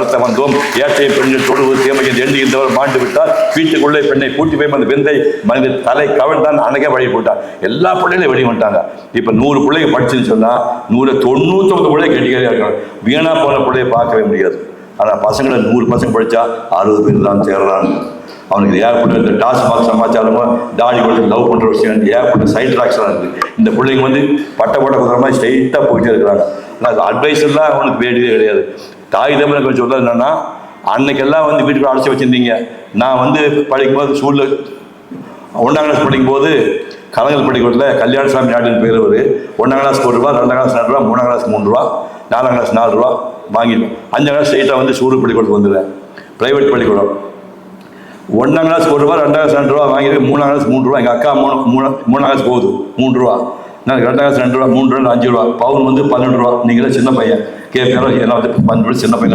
நடத்த வந்தோம் ஏற்றைய பெண்கள் தொழுவு தேமையை எண்ணுகின்றவர் மாண்டு விட்டால் வீட்டுக்குள்ளே பெண்ணை கூட்டி போய் அந்த விந்தை மனித தலை கவிழ்ந்தான் அன்னைக்கே வழி போட்டான் எல்லா பிள்ளைகளையும் வெளியே வந்துட்டாங்க இப்போ நூறு பிள்ளைங்க படிச்சுன்னு சொன்னால் நூறு தொண்ணூத்தொம்பது பிள்ளை கெட்டிக்காரியாக இருக்காங்க வீணாக போன பிள்ளைய பார்க்கவே முடியாது. ஆனால் பசங்களை நூறு பசங்க படித்தா அறுபது பேர் தான் சேர்றாங்க. அவனுக்கு ஏகப்பட்ட இந்த டாஸ்மாக் சமாச்சாரமோ தாடி கொடுத்து லவ் பண்ணுற விஷயம் ஏகப்பட்ட சைட் ட்ராக்ஸ்லாம் இருக்குது இந்த பிள்ளைங்க வந்து பட்ட பட்ட குதிரமாக ஸ்ட்ரைட்டாக போயிட்டே இருக்கிறாங்க. ஆனால் அட்வைஸ் எல்லாம் அவனுக்கு வேண்டியதே கிடையாது. தாய் தமிழர்கள் கொஞ்சம் சொல்றது என்னன்னா அன்னைக்கெல்லாம் வந்து வீட்டுக்குள்ள அடைச்சி வச்சிருந்தீங்க. நான் வந்து படிக்கும்போது ஸ்கூலில் ஒன்றாம் கிளாஸ் படிக்கும்போது கலைஞர் பள்ளிக்கூடத்தில் கல்யாணசாமி நாட்டின் பேர் ஒரு ஒன்றாம் கிளாஸ் ஒரு ரூபா ரெண்டாம் கிளாஸ் ரெண்டு ரூபா மூணாம் கிளாஸ் மூணு ரூபா நாலாம் கிளாஸ் நாலு ரூபா வாங்கிடுவோம். அஞ்சாம் கிளாஸ் ஸ்ட்ரெயிட்டாக வந்து சூடு பள்ளிக்கூடத்துக்கு வந்துடுவேன். ப்ரைவேட் பள்ளிக்கூடம். ஒன்றாம் கிளாஸ் ஒரு ரூபா ரெண்டாம் கிளாஸ் ரெண்டு ரூபா வாங்கிட்டு மூணாம் கிளாஸ் மூணு ரூபா. எங்கள் அக்கா மூணு மூணு மூணாம் கிளாஸ் போகுது மூணு ரூபா. நான் ரெண்டாயிரம் ரெண்டு ரூபா மூணு ரூபா அஞ்சு ரூபா பவுன் வந்து பன்னெண்டு ரூபா. நீங்களே சின்ன பையன். கேட்குறோம் ஏன்னா வந்து பன்னெண்டு ரூபா சின்ன பையன்